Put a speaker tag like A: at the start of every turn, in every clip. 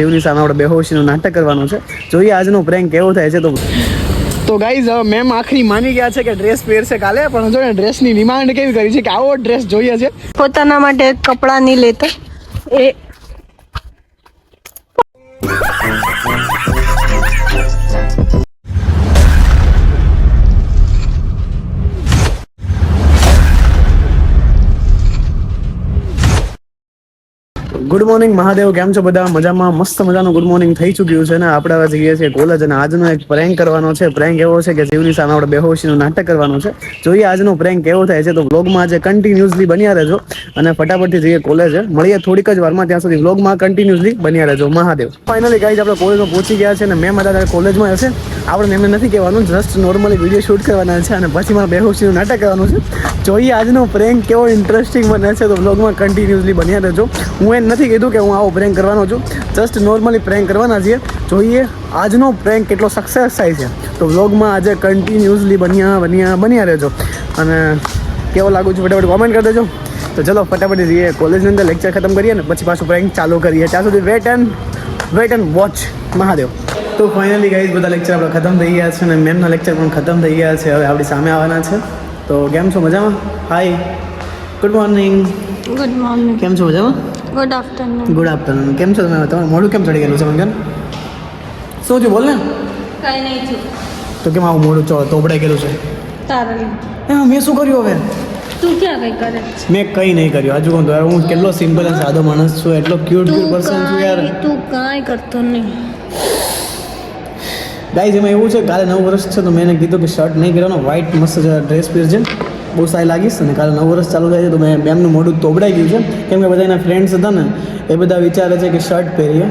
A: દેવની સામે આપણે બેહોશીનું નાટક કરવાનું છે. જોઈએ આજનો પ્રેન્ક કેવો થાય છે તો. તો ગાઈઝ હવે મેમ આખરી માની ગયા છે કે ડ્રેસ પહેરશે કાલે, પણ જો ને ડ્રેસની ડિમાન્ડ કેવી કરી છે કે આવો ડ્રેસ જોઈએ છે.
B: પોતાના માટે કપડાં નહીં લેતા. એ
A: મોર્નિંગ મહાદેવ, કેમ છો બધા? મજામાં, મસ્ત મજાનું ગુડ મોર્નિંગ થઈ ચૂક્યું છે ને આપણે હવે જઈએ છીએ કોલેજ અને આજનો એક પ્રેન્ક કરવાનો છે. પ્રેન્ક એવો છે કે જીવની સામે આપણે બેહોશીનું નાટક કરવાનું છે. જોઈએ આજનો પ્રેન્ક કેવો થાય છે તો વ્લોગમાં આજે કન્ટિન્યુઅસલી બન્યા રહેજો અને ફટાફટથી જઈએ કોલેજે મળીએ થોડીક જ વારમાં, ત્યાં સુધી વ્લોગમાં કન્ટિન્યુઅસલી બન્યા રહેજો. મહાદેવ. ફાઇનલી ગાઈઝ આપણે કોલેજમાં પહોંચી ગયા છે અને મેમ હતા કોલેજમાં હશે. આપણે મેમને નથી કહેવાનું જસ્ટ નોર્મલી વીડિયો શૂટ કરવાના છે અને પછી મારે બેહોશીનું નાટક કરવાનું છે. જોઈએ આજનો પ્રેન્ક કેવો ઇન્ટરેસ્ટિંગ બને છે તો વ્લોગમાં કન્ટિન્યુઅસલી બન્યા રહેજો. હું એ નથી કીધું કે હું આવો પ્રેન્ક કરવાનો છું. જસ્ટ નોર્મલી પ્રેન્ક કરવાના છીએ. જોઈએ આજનો પ્રેન્ક કેટલો સક્સેસ થાય છે. તો વ્લોગમાં આજે કન્ટિન્યુઅસલી બન્યા બન્યા બન્યા રહેજો. અને કેવો લાગુ છું ફટાફટ કોમેન્ટ કરી દેજો. તો ચલો ફટાફટ જઈએ. કોલેજની અંદર લેક્ચર ખતમ કરીએ ને પછી પાછું પ્રેન્ક ચાલુ કરીએ. ત્યાં સુધી wait and wait and watch Mahadev. તો ફાઇનલી ગાઈઝ બધા લેક્ચર આપણે ખતમ થઈ ગયા છે અને મેમના લેક્ચર પણ ખતમ થઈ ગયા છે. હવે આપણી સામે આવવાના છે. તો કેમ છો? મજામાં? Hi good morning
B: good morning
A: કેમ છો? મજામાં?
B: ગુડ આફ્ટરનૂન
A: ગુડ આફ્ટરનૂન કેમ છો તમે? તમારું મોડું કેમ ચડી ગયેલું છે મંગન શું થયું? બોલ ને.
B: કઈ નહીં છું
A: તો કેમ આવું મોડું ચો તોબડાઈ ગયેલું છે?
B: તારે
A: હા મેં શું કર્યું હવે?
B: તું ક્યાં કઈ કરે
A: મેં કંઈ નહીં કર્યું. હજુ કહું યાર હું કેટલો સિમ્પલ અને સાદો માણસ છું. એટલો ક્યુટ ક્યુટ પર્સન છું યાર.
B: તું કાંઈ કરતો નહીં.
A: ગાઈઝ એમાં એવું છે કાલે નવ વર્ષ છે તો મેં એને કીધું કે શર્ટ નહીં કર્યો વ્હાઇટ મસ્ત ડ્રેસ પહેરજે. બહુ સારી લાગીશ અને કાલે નવ વર્ષ ચાલુ થાય છે તો મેં મેમનું મોઢું તોબડાઈ ગયું છે. કેમ કે બધા એના ફ્રેન્ડ્સ હતા ને એ બધા વિચારે છે કે શર્ટ પહેરીએ.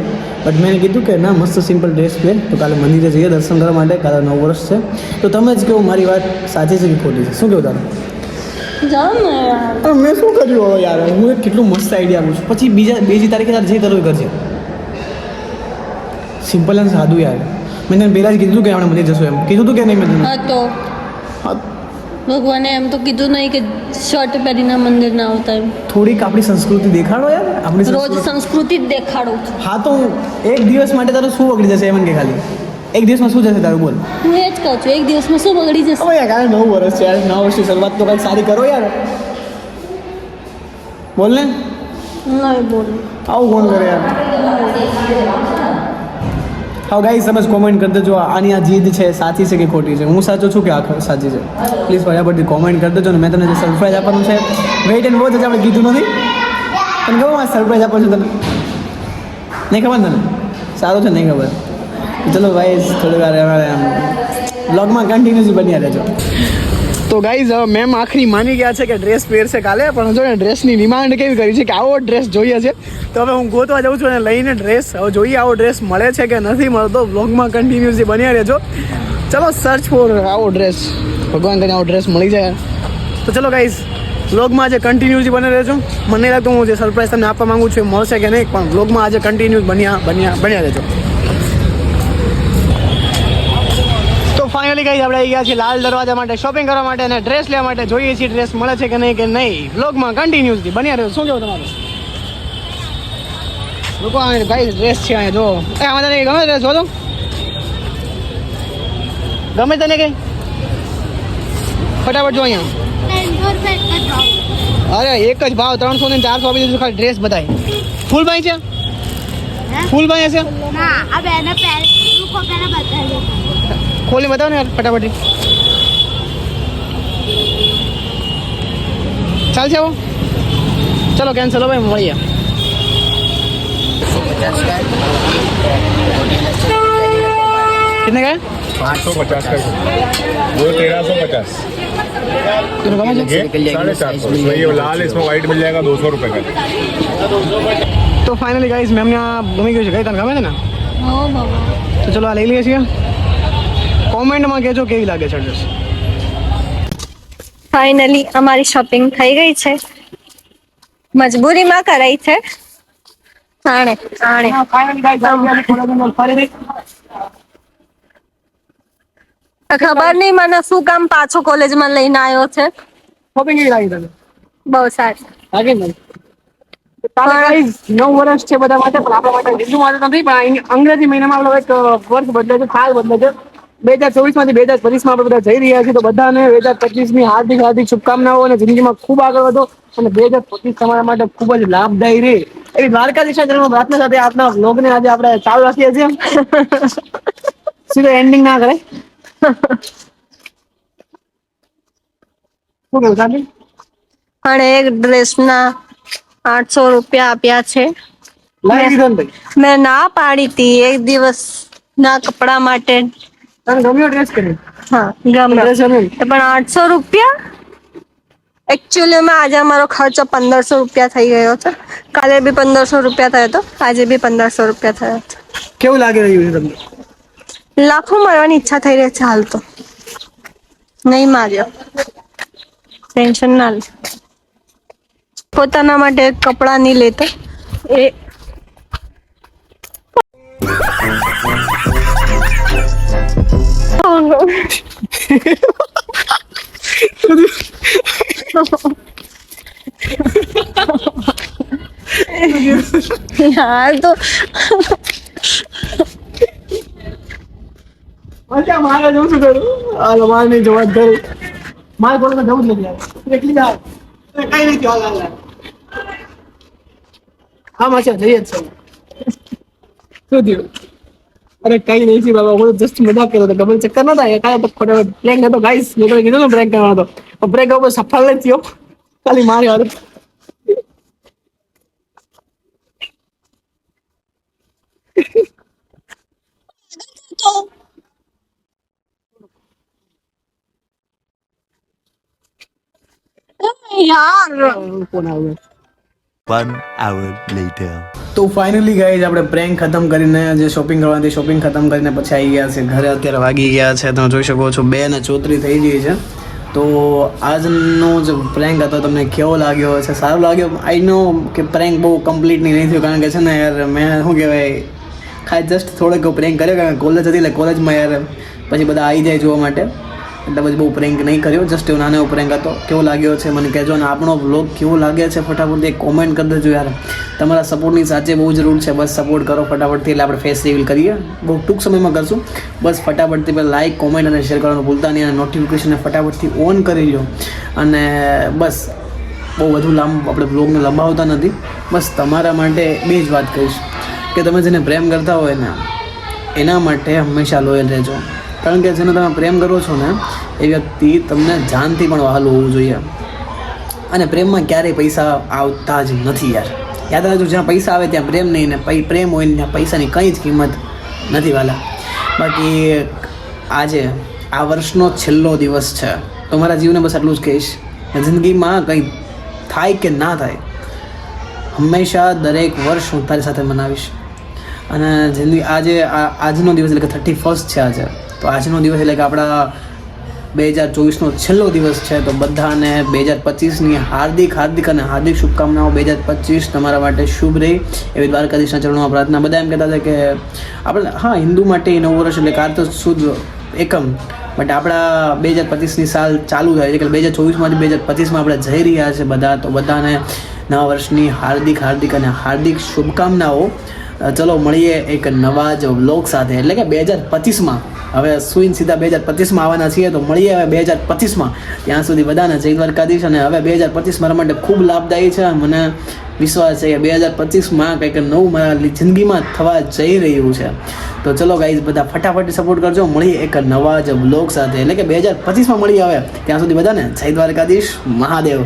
A: બટ મેં કીધું કે ના મસ્ત સિમ્પલ ડ્રેસ પહેર. તો કાલે મંદિરે જઈએ દર્શન કરવા માટે. કાલે નવ વર્ષ છે. તો તમે જ કહો મારી વાત સાચી છે કે ખોટી છે? શું કહો તારું? મેં શું કર્યું હવે યાર? હું એક કેટલું મસ્ત આઈડિયા આપું છું. પછી બીજા બીજી તારીખે તારે જે કરવું કરજે. સિમ્પલ અને સાદું યાર. મેં તને પહેલાં જ કીધું કે આપણે મંદિર જશું એમ. કીધું હતું કે નહીં મેં તને?
B: હા તો.
A: હા,
B: ભગવાને એમ તો કીધું નહીં કે શર્ટ પહેરીને મંદિર ના આવતા એમ.
A: થોડીક આપણી સંસ્કૃતિ દેખાડો યાર. આપણી
B: રોજ
A: સંસ્કૃતિ
B: જ દેખાડું છું.
A: હા તો એક દિવસ માટે તારું શું બગડી જશે એમ કે ખાલી. એક દિવસમાં શું જશે તારું બોલ.
B: હું એ જ કહું છું એક દિવસમાં શું બગડી જશે?
A: યાર કાલે નવ વર્ષ છે યાર નવ વર્ષની શરૂઆત તો કંઈક સારી કરો યાર. બોલ ને.
B: નહીં બોલ.
A: આવું કોણ કરે યાર? હા ગાઈ સમજ કોમેન્ટ કરી દેજો. આની આ જીદ છે, સાચી છે કે ખોટી છે? હું સાચો છું કે આ સાચી છે? પ્લીઝ ફટાફટથી કોમેન્ટ કરી દેજો ને મેં તને જે સરપ્રાઈઝ આપવાનું છે વેઇટ એન્ડ વોચ આપણે કીધું નથી. પણ કહું આ સરપ્રાઈઝ આપવાનું છું તને? નહીં ખબર તને? સારું છે, નહીં ખબર. ચલો ભાઈ થોડી વાર બ્લોગમાં કન્ટિન્યુઅસ બન્યા રહેજો. તો ગાઈઝ મેમ આખરી માની ગયા છે કે ડ્રેસ પહેરશે કાલે, પણ જો ને ડ્રેસની ડિમાન્ડ કેવી કરી છે કે આવો ડ્રેસ જોઈએ છે. તો હવે હું ગોતવા જાઉં છું અને લઈને ડ્રેસ હવે જોઈએ આવો ડ્રેસ મળે છે કે નથી મળતો. બ્લોગમાં કન્ટિન્યુઅસલી બન્યા રહેજો. ચલો સર્ચ ફોર આવો ડ્રેસ ભગવાન કરીને આવો ડ્રેસ મળી જાય. તો ચલો ગાઈઝ વ્લોગમાં આજે કન્ટિન્યુઅસલી બને રહેજો. મને લાગતું હું જે સરપ્રાઈઝ તમને આપવા માંગુ છું એ મળશે કે નહીં, પણ બ્લોગમાં આજે કન્ટિન્યુઅસ બન્યા બન્યા બન્યા રહેજો તો ફાઇનલી ગઈ આપણે આવી ગયા છીએ લાલ દરવાજા માટે શોપિંગ કરવા માટે અને ડ્રેસ લેવા માટે. જોઈએ છીએ ડ્રેસ મળે છે કે નહીં કે નહીં. વ્લોગમાં કન્ટિન્યુઅસલી બન્યા રહ્યો શું કેવું તમારું? લોકો ભાઈ ડ્રેસ છે અહીંયા જો. એ આમાં તને ગમે ડ્રેસ બોલો? ગમે તને કઈ ફટાફટ જો અહીંયા. અરે એક જ ભાવ ત્રણસો ને ચારસો આપી દીધું ખાલી ડ્રેસ બધાય ફૂલ ભાઈ છે? ફૂલ ભાઈ હશે?
C: ના આ બેને બતાવી
A: खोले बताओ ना यार फटाफट चल जाओ। चलो कैंसिल हो भाई वही कितने का
D: सौ पचास तो फाइनली गाइस मैम ने भूमि को
B: तनखा में
A: ना? हाँ, तो चलो ले लिया કોમેન્ટમાં કહેજો કેવી લાગે છે ડ્રેસ
B: ફાઇનલી અમારી શોપિંગ થઈ ગઈ છે. મજબૂરીમાં કરાઈ છે. આણે આણે. ખબર નહીં મને શું કામ પાછો કોલેજમાં લઈને આવ્યો છે.
A: શોપિંગ કેવી લાગી તને
B: બહુ સારી.
A: લાગે ને? નવ વર્ષ છે બધા માટે પણ આપણા માટે હિન્દુ માટે નથી પણ અંગ્રેજી મહિનામાં એક વર્ષ બદલે છે સાલ બદલે છે. બે હજાર ચોવીસમાંથી બે હજાર પચીસમાં આપણે બધા જઈ રહ્યા છીએ. તો બધાને બે હજાર પચીસની હાર્દિક હાર્દિક શુભકામનાઓ અને જિંદગીમાં ખૂબ આગળ વધો અને બે હજાર પચીસ તમારા માટે ખૂબ જ લાભદાયી રહે. એવી દ્વારકાધીશ જન્મ પ્રાર્થના સાથે આપના vlog ને આજે આપણે ચાલુ રાખીએ છીએ. સીધો એન્ડિંગ ના કરે? શું કહ્યું સાહેબ
E: પણ એક ડ્રેસના આઠસો રૂપિયા આપ્યા છે. મેં ના પાડી હતી. એક દિવસ ના કપડા માટે
A: તને ગમ્યો ડ્રેસ કરી
E: હા
A: ગમ્યો
E: પણ આઠસો રૂપિયા? એકચ્યુઅલી માં આજે અમારો ખર્ચો પંદરસો રૂપિયા થઈ ગયો છે. કાલે બી પંદરસો રૂપિયા થયો હતો. આજે બી પંદરસો રૂપિયા થયો હતો
A: કેવું લાગી રહ્યું છે તમને?
E: લાખો મારવાની ઈચ્છા થઈ રહી છે હાલ તો. નહીં માર્યો. ટેન્શન ના લે. પોતાના માટે કપડાં નહીં લેતો. એ યાર તો
A: અચ્છા, મારે જવું શું કરું હાલો, મારે નહીં જવા ઘરે મારે કોઈ જવું જ નથી યાર એકલી જાવ કઈ હાલ હાલ હાલ. હા માસી જઈએ જ છે. શું થયું? અરે કઈ નહીં છે બાબા હું જસ્ટ મજાક કર્યો હતો ગમે ચક્કર નતા એ કાલે તો ખોટો પ્રેન્ક હતો ગાઈસ મેં તો કીધું ને પ્રેન્ક કરવાનો હતો પ્રેન્ક ઉપર સફળ નથી થયો ખાલી મારી હાલત
E: યાર
A: ફોન આવ્યો
F: One hour later.
A: તો ફાઇનલી ગાઈઝ આપણે પ્રેન્ક ખતમ કરીને જે શોપિંગ કરવાની શોપિંગ ખતમ કરીને પછી આવી ગયા છે ઘરે. અત્યારે વાગી ગયા છે, તમે જોઈ શકો છો, બે ને ચોત્રી થઈ ગઈ છે. તો આજનો જે પ્રેન્ક હતો, તમને કેવો લાગ્યો છે સારો લાગ્યો? આઈ નો કે પ્રેન્ક બહુ કમ્પ્લીટ નહીં થયો, કારણ કે છે ને યાર, મેં શું કહેવાય, ખાલી જસ્ટ થોડોક પ્રેન્ક કર્યો, કારણ કે કોલેજ હતી એટલે કોલેજમાં યાર, પછી બધા આવી જાય જોવા માટે. એટલે પછી બહુ પ્રેન્ક નહીં કર્યો જસ્ટ એવો નાનો પ્રેન્ક હતો. કેવો લાગ્યો છે? મને કહેજો અને આપણો બ્લોગ કેવો લાગે છે? ફટાફટ એક કોમેન્ટ કરી દેજો યાર. તમારા સપોર્ટની સાચે બહુ જરૂર છે. બસ સપોર્ટ કરો ફટાફટથી એટલે આપણે ફેસ રિવીલ કરીએ. બહુ ટૂંક સમયમાં કરશું. બસ ફટાફટથી પહેલાં લાઇક કોમેન્ટ અને શેર કરવાનું ભૂલતા નહીં અને નોટિફિકેશનને ફટાફટથી ઓન કરી લો અને બસ, બહુ વધુ લાંબ આપણે બ્લોગને લંબાવતા નથી. બસ તમારા માટે બે જ વાત કહીશ. કે તમે જેને પ્રેમ કરતા હોય ને, એના માટે હંમેશા લોયલ રહેજો. કારણ કે જેને તમે પ્રેમ કરો છો ને, એ વ્યક્તિ તમને જાનથી પણ વહાલું હોવું જોઈએ. અને પ્રેમમાં ક્યારેય પૈસા આવતા જ નથી યાર. યાદ રાખજો, જ્યાં પૈસા આવે ત્યાં પ્રેમ નહીં, ને પ્રેમ હોય ને ત્યાં પૈસાની કંઈ જ કિંમત નથી વાલા. બાકી આજે, આ વર્ષનો છેલ્લો દિવસ છે. તો મારા જીવને બસ આટલું જ કહીશ જિંદગીમાં કંઈ થાય કે ના થાય, હંમેશા દરેક વર્ષ હું તારી સાથે મનાવીશ. અને જિંદગી, આજે આજનો દિવસ એટલે કે થર્ટી ફર્સ્ટ છે આજે. તો આજનો દિવસ એટલે કે આપણા બે હજાર ચોવીસનો છેલ્લો દિવસ છે, તો બધાને બે હજાર પચીસની હાર્દિક હાર્દિક અને હાર્દિક શુભકામનાઓ. બે હજાર પચીસ તમારા માટે શુભ રહી એવી દ્વારકાધીશના ચરણોમાં પ્રાર્થના. બધા એમ કહેતા હતા કે આપણે, હા, હિન્દુ માટે એ નવું વર્ષ એટલે કાર્તક સુદ એકમ. બટ આપણા બે હજાર પચીસની સાલ ચાલુ થાય છે. કે બે હજાર ચોવીસમાંથી બે હજાર પચીસમાં આપણે જઈ રહ્યા છે બધા. તો બધાને નવા વર્ષની હાર્દિક હાર્દિક અને હાર્દિક શુભકામનાઓ. ચલો મળીએ એક નવા જ વ્લોગ સાથે. એટલે કે બે હજાર પચીસમાં. હવે સુઈન સીધા બે હજાર પચીસમાં આવવાના છીએ, તો મળીએ હવે બે હજાર પચીસમાં. ત્યાં સુધી બધાને જય દ્વારકાધીશ અને હવે બે હજાર પચીસ મારા માટે ખૂબ લાભદાયી છે. મને વિશ્વાસ છે કે બે હજાર પચીસમાં કંઈક નવું મારા જિંદગીમાં થવા જઈ રહ્યું છે. તો ચલો ગાઈઝ બધા ફટાફટ સપોર્ટ કરજો. મળીએ એક નવા જ બ્લોગ સાથે. એટલે કે બે હજાર પચીસમાં મળીએ હવે. ત્યાં સુધી બધાને જય દ્વારકાધીશ, મહાદેવ.